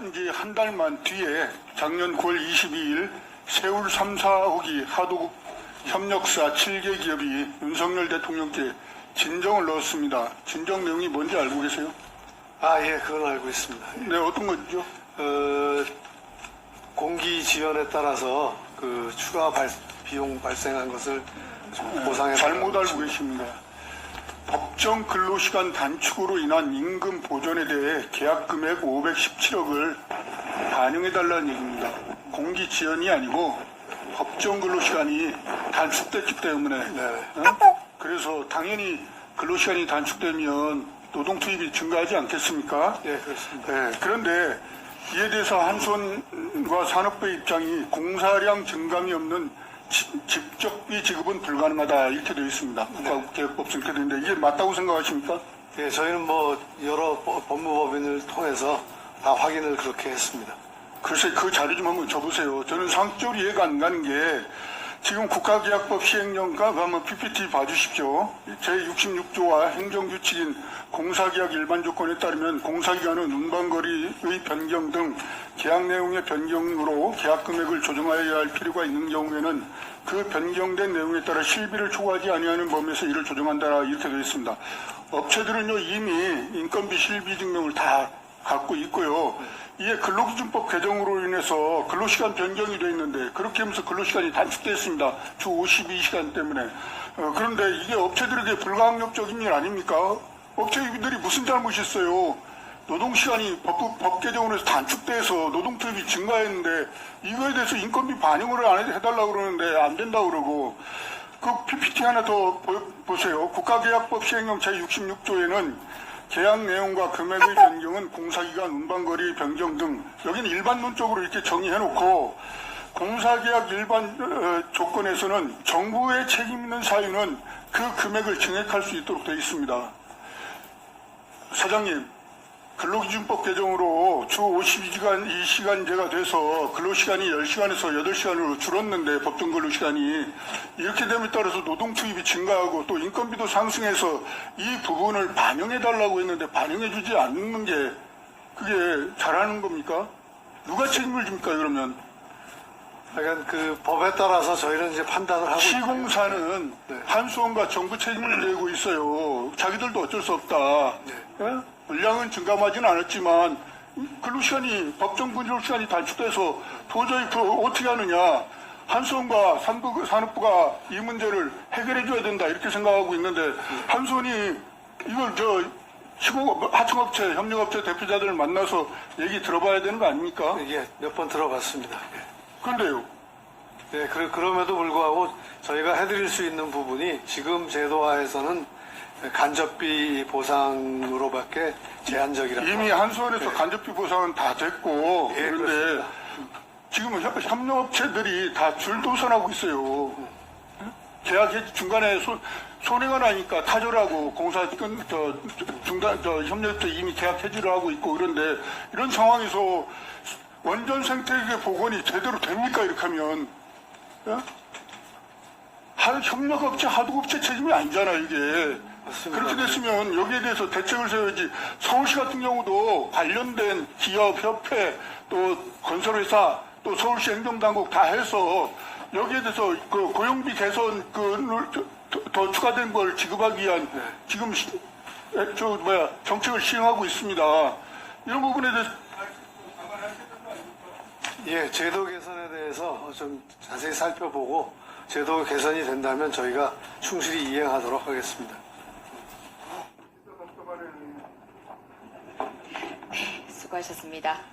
시작한 지 한 달만 뒤에 작년 9월 22일 세울 3사 호기 하도급 협력사 7개 기업이 윤석열 대통령께 진정을 넣었습니다. 진정 내용이 뭔지 알고 계세요? 아, 예, 그건 알고 있습니다. 네, 어떤 거죠? 어, 공기 지연에 따라서 그 추가 발- 비용 발생한 것을 좀 보상해 잘못 알고 계십니다. 법정 근로시간 단축으로 인한 임금 보전에 대해 계약 금액 517억을 반영해달라는 얘기입니다. 공기 지연이 아니고 법정 근로시간이 단축됐기 때문에 네. 어? 그래서 당연히 근로시간이 단축되면 노동 투입이 증가하지 않겠습니까? 예, 그렇습니다. 네, 그런데 이에 대해서 한손과 산업부의 입장이 공사량 증감이 없는 지- 직접비 지급은 불가능하다 이렇게 되어 있습니다. 국가계획법상 이렇게 되는데 이게 맞다고 생각하십니까? 예, 저희는 뭐 여러 법- 법무법인을 통해서 다 확인을 그렇게 했습니다. 글쎄 그 자료 좀 한번 줘보세요. 저는 상적으로 이해가 안 가는 게 지금 국가계약법 시행령과 그 한번 PPT 봐주십시오. 제66조와 행정규칙인 공사계약 일반 조건에 따르면 공사기간은 운반거리의 변경 등 계약 내용의 변경으로 계약 금액을 조정하여야 할 필요가 있는 경우에는 그 변경된 내용에 따라 실비를 초과하지 아니하는 범위에서 이를 조정한다 이렇게 되어 있습니다. 업체들은요 이미 인건비 실비 증명을 다 갖고 있고요. 이게 근로기준법 개정으로 인해서 근로시간 변경이 돼 있는데 그렇게 하면서 근로시간이 단축됐습니다. 주 52시간 때문에. 어, 그런데 이게 업체들에게 불가항력적인 일 아닙니까? 업체들이 무슨 잘못이 있어요? 노동시간이 법, 법 개정으로 해서 단축돼서 노동 투입이 증가했는데 이거에 대해서 인건비 반영을 안 해- 해달라고 그러는데 안 된다고 그러고 그 PPT 하나 더 보, 세요 국가계약법 시행령 제66조에는 계약 내용과 금액의 변경은 공사기간, 운반거리 변경 등 여기는 일반론적으로 이렇게 정의해놓고 공사계약 일반 어, 조건에서는 정부의 책임 있는 사유는 그 금액을 증액할 수 있도록 되어 있습니다. 사장님, 근로기준법 개정으로 주 52시간 이 시간제가 돼서 근로시간이 10시간에서 8시간으로 줄었는데 법정 근로시간이 이렇게 됨에 따라서 노동 투입이 증가하고 또 인건비도 상승해서 이 부분을 반영해 달라고 했는데 반영해 주지 않는 게 그게 잘하는 겁니까? 누가 책임을 집니까 그러면? 그러니까 그 법에 따라서 저희는 이제 판단을 하고. 시공사는 네. 한수원과 정부 책임을 지고 있어요. 자기들도 어쩔 수 없다. 예? 물량은 증감하지는 않았지만 근로시간이 법정 근로시간이 단축돼서 도저히 그 어떻게 하느냐. 한수원과 산부, 산업부가 이 문제를 해결해 줘야 된다 이렇게 생각하고 있는데 한수원이 이걸 저 시공 하청업체 협력업체 대표자들을 만나서 얘기 들어봐야 되는 거 아닙니까? 예, 몇 번 들어봤습니다. 예. 그런데요. 네, 그, 그럼에도 불구하고 저희가 해드릴 수 있는 부분이 지금 제도화에서는 간접비 보상으로밖에 제한적이라. 이미 한수원에서 간접비 보상은 다 됐고 예, 그런데 그렇습니다. 지금 협- 협력업체들이 다 줄도선하고 있어요. 계약 해- 중간에 손, 손해가 나니까 타절하고 공사 끈, 저, 중단, 저, 협력업체 이미 계약 해지를 하고 있고 그런데 이런 상황에서 원전 생태계 복원이 제대로 됩니까 이렇게 하면 예? 할 협력업체 하도업체 책임이 아니잖아 이게 맞습니다. 그렇게 됐으면 여기에 대해서 대책을 세워야지 서울시 같은 경우도 관련된 기업 협회 또 건설회사 또 서울시 행정당국 다 해서 여기에 대해서 그 고용비 개선 그 더, 더 추가된 걸 지급하기 위한 지금 시- 에, 저 뭐야 정책을 시행하고 있습니다. 이런 부분에 대해서 예, 제도 개선에 대해서 좀 자세히 살펴보고 제도 개선이 된다면 저희가 충실히 이행하도록 하겠습니다. 수고하셨습니다.